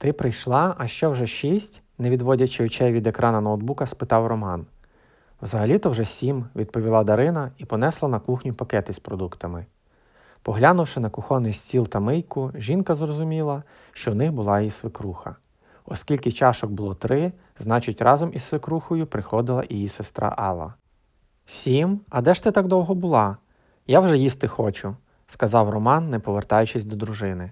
Ти прийшла, а що вже шість? не відводячи очей від екрана ноутбука, спитав Роман. Взагалі-то вже сім, відповіла Дарина і понесла на кухню пакети з продуктами. Поглянувши на кухонний стіл та мийку, жінка зрозуміла, що в них була її свекруха. Оскільки чашок було три, значить разом із свекрухою приходила і її сестра Алла. Сім? А де ж ти так довго була? Я вже їсти хочу, сказав Роман, не повертаючись до дружини.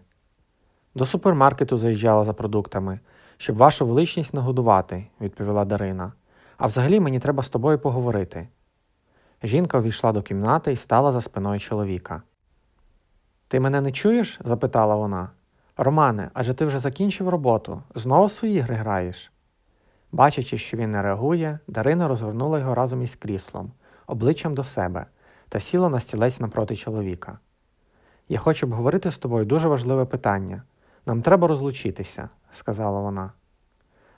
До супермаркету заїжджала за продуктами, щоб вашу величність нагодувати, відповіла Дарина. А взагалі мені треба з тобою поговорити. Жінка увійшла до кімнати і стала за спиною чоловіка. Ти мене не чуєш? запитала вона. Романе, адже ти вже закінчив роботу, знову свої ігри граєш. Бачачи, що він не реагує, Дарина розвернула його разом із кріслом, обличчям до себе, та сіла на стілець напроти чоловіка. Я хочу обговорити з тобою дуже важливе питання. Нам треба розлучитися, сказала вона.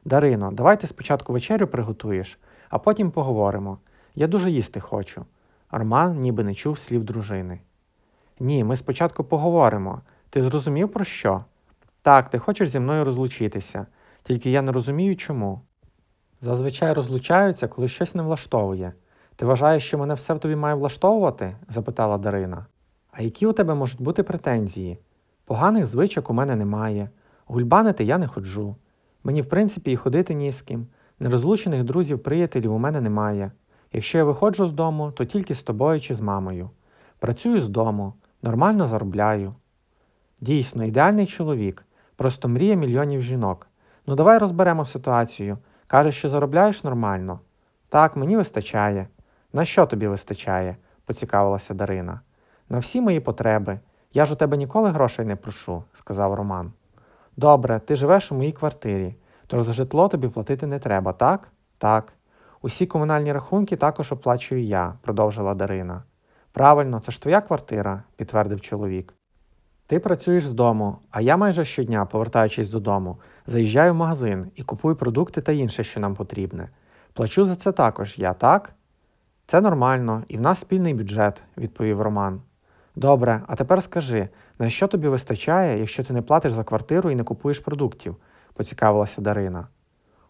Дарино, давай ти спочатку вечерю приготуєш, а потім поговоримо. Я дуже їсти хочу. Роман ніби не чув слів дружини. Ні, ми спочатку поговоримо. Ти зрозумів про що? Так, ти хочеш зі мною розлучитися, тільки я не розумію чому. Зазвичай розлучаються, коли щось не влаштовує. Ти вважаєш, що мене все в тобі має влаштовувати? запитала Дарина. А які у тебе можуть бути претензії? Поганих звичок у мене немає. Гульбанити я не ходжу. Мені, в принципі, і ходити ні з ким. Нерозлучених друзів, приятелів у мене немає. Якщо я виходжу з дому, то тільки з тобою чи з мамою. Працюю з дому, нормально заробляю. Дійсно, ідеальний чоловік, просто мрія мільйонів жінок. Ну давай розберемо ситуацію. Кажеш, що заробляєш нормально? Так, мені вистачає. На що тобі вистачає? поцікавилася Дарина. На всі мої потреби. Я ж у тебе ніколи грошей не прошу, сказав Роман. Добре, ти живеш у моїй квартирі, тож за житло тобі платити не треба, так? Так. Усі комунальні рахунки також оплачую я, продовжила Дарина. Правильно, це ж твоя квартира, підтвердив чоловік. Ти працюєш з дому, а я майже щодня, повертаючись додому, заїжджаю в магазин і купую продукти та інше, що нам потрібне. Плачу за це також я, так? Це нормально, і в нас спільний бюджет, відповів Роман. Добре, а тепер скажи, на що тобі вистачає, якщо ти не платиш за квартиру і не купуєш продуктів? поцікавилася Дарина.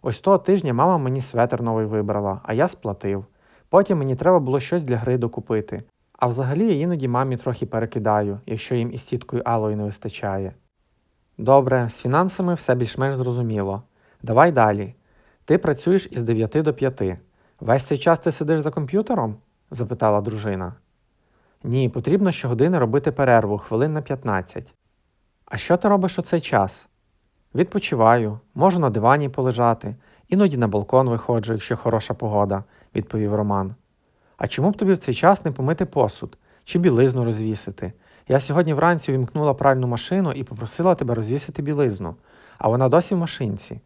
Ось того тижня мама мені светер новий вибрала, а я сплатив. Потім мені треба було щось для гри докупити. А взагалі я іноді мамі трохи перекидаю, якщо їм із тіткою Алою не вистачає. Добре, з фінансами все більш-менш зрозуміло. Давай далі. Ти працюєш із 9 до 5. Весь цей час ти сидиш за комп'ютером? запитала дружина. Ні, потрібно щогодини робити перерву хвилин на 15. А що ти робиш у цей час? Відпочиваю, можу на дивані полежати, іноді на балкон виходжу, якщо хороша погода, відповів Роман. А чому б тобі в цей час не помити посуд чи білизну розвісити? Я сьогодні вранці увімкнула пральну машину і попросила тебе розвісити білизну, а вона досі в машинці.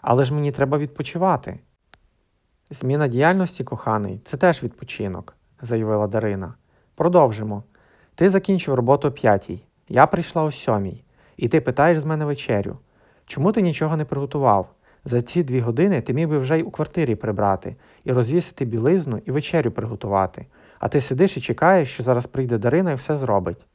Але ж мені треба відпочивати. Зміна діяльності, коханий, це теж відпочинок, заявила Дарина. Продовжимо. Ти закінчив роботу о п'ятій, я прийшла о сьомій, і ти питаєш з мене вечерю. Чому ти нічого не приготував? За ці дві години ти міг би вже й у квартирі прибрати, і розвісити білизну, і вечерю приготувати, а ти сидиш і чекаєш, що зараз прийде Дарина і все зробить.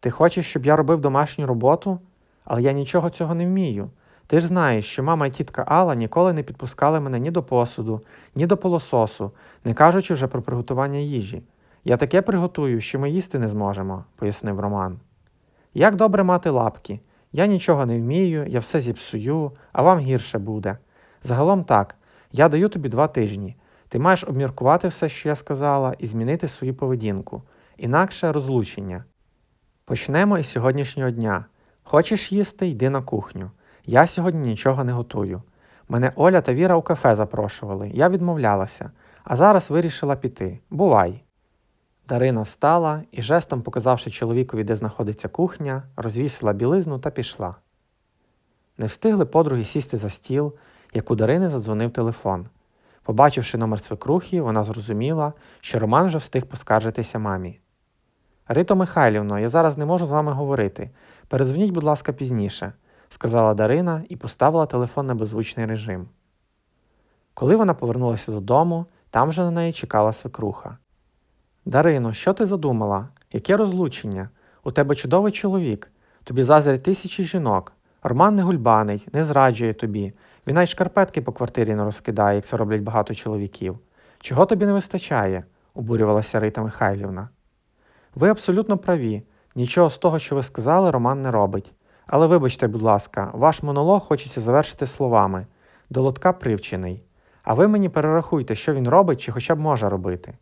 Ти хочеш, щоб я робив домашню роботу? Але я нічого цього не вмію. Ти ж знаєш, що мама і тітка Алла ніколи не підпускали мене ні до посуду, ні до полососу, не кажучи вже про приготування їжі. Я таке приготую, що ми їсти не зможемо, пояснив Роман. Як добре мати лапки. Я нічого не вмію, я все зіпсую, а вам гірше буде. Загалом так, я даю тобі два тижні. Ти маєш обміркувати все, що я сказала, і змінити свою поведінку, інакше розлучення. Почнемо із сьогоднішнього дня. Хочеш їсти, йди на кухню. Я сьогодні нічого не готую. Мене Оля та Віра у кафе запрошували, я відмовлялася, а зараз вирішила піти. Бувай. Дарина встала і, жестом показавши чоловікові, де знаходиться кухня, розвісила білизну та пішла. Не встигли подруги сісти за стіл, як у Дарини задзвонив телефон. Побачивши номер свекрухи, вона зрозуміла, що Роман вже встиг поскаржитися мамі. Рито Михайлівно, я зараз не можу з вами говорити. Перезвоніть, будь ласка, пізніше, сказала Дарина і поставила телефон на беззвучний режим. Коли вона повернулася додому, там вже на неї чекала свекруха. Дарино, що ти задумала? Яке розлучення? У тебе чудовий чоловік, тобі заздрять тисячі жінок. Роман не гульбаний, не зраджує тобі. Він навіть шкарпетки по квартирі не розкидає, як це роблять багато чоловіків. Чого тобі не вистачає? обурювалася Рита Михайлівна. Ви абсолютно праві. Нічого з того, що ви сказали, Роман не робить. Але вибачте, будь ласка, ваш монолог хочеться завершити словами до лотка привчений. А ви мені перерахуйте, що він робить чи хоча б може робити.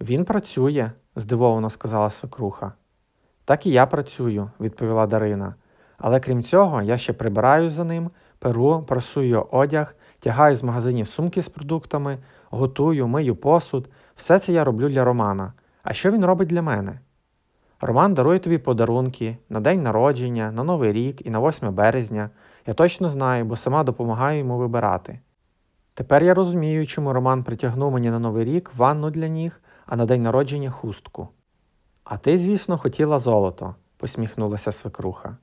Він працює, здивовано сказала свекруха. Так і я працюю, відповіла Дарина. Але крім цього, я ще прибираю за ним, перу, прасую одяг, тягаю з магазинів сумки з продуктами, готую, мию посуд. Все це я роблю для Романа. А що він робить для мене? Роман дарує тобі подарунки на день народження, на Новий рік і на 8 березня. Я точно знаю, бо сама допомагаю йому вибирати. Тепер я розумію, чому Роман притягнув мені на Новий рік ванну для ніг, а на день народження хустку. А ти, звісно, хотіла золото, посміхнулася свекруха.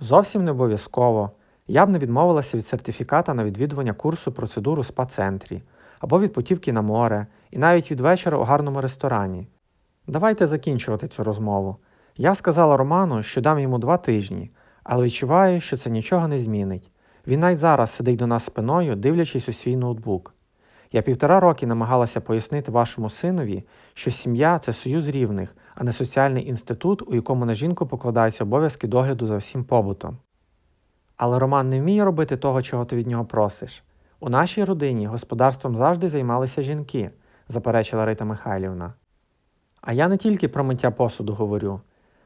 Зовсім не обов'язково. Я б не відмовилася від сертифіката на відвідування курсу процедур у спа-центрі, або від путівки на море, і навіть від вечора у гарному ресторані. Давайте закінчувати цю розмову. Я сказала Роману, що дам йому два тижні, але відчуваю, що це нічого не змінить. Він навіть зараз сидить до нас спиною, дивлячись у свій ноутбук. Я півтора роки намагалася пояснити вашому синові, що сім'я це союз рівних, а не соціальний інститут, у якому на жінку покладаються обов'язки догляду за всім побутом. Але Роман не вміє робити того, чого ти від нього просиш. У нашій родині господарством завжди займалися жінки, заперечила Рита Михайлівна. А я не тільки про миття посуду говорю.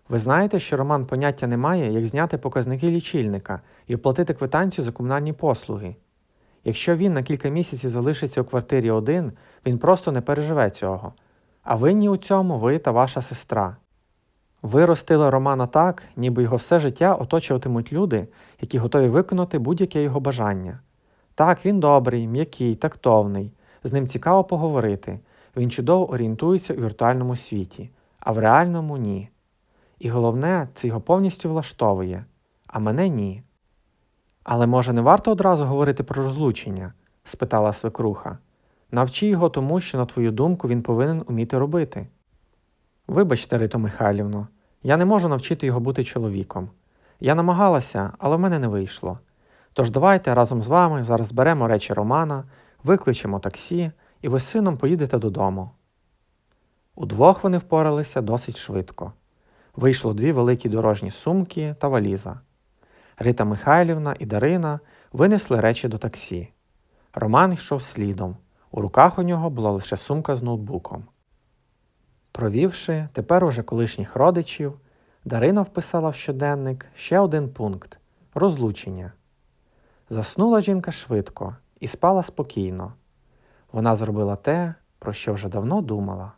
Ви знаєте, що Роман поняття не має, як зняти показники лічильника і оплатити квитанцію за комунальні послуги. Якщо він на кілька місяців залишиться у квартирі один, він просто не переживе цього. А винні у цьому ви та ваша сестра. Ви ростили Романа так, ніби його все життя оточуватимуть люди, які готові виконати будь-яке його бажання. Так, він добрий, м'який, тактовний, з ним цікаво поговорити. Він чудово орієнтується у віртуальному світі, а в реальному ні. І головне, це його повністю влаштовує, а мене ні. Але може не варто одразу говорити про розлучення? спитала свекруха. Навчи його тому, що, на твою думку, він повинен уміти робити. Вибачте, Рито Михайлівно, я не можу навчити його бути чоловіком. Я намагалася, але в мене не вийшло. Тож давайте разом з вами зараз зберемо речі Романа, викличемо таксі, і ви з сином поїдете додому. Удвох вони впоралися досить швидко. Вийшло дві великі дорожні сумки та валіза. Рита Михайлівна і Дарина винесли речі до таксі. Роман йшов слідом. У руках у нього була лише сумка з ноутбуком. Провівши тепер уже колишніх родичів, Дарина вписала в щоденник ще один пункт розлучення. Заснула жінка швидко і спала спокійно. Вона зробила те, про що вже давно думала.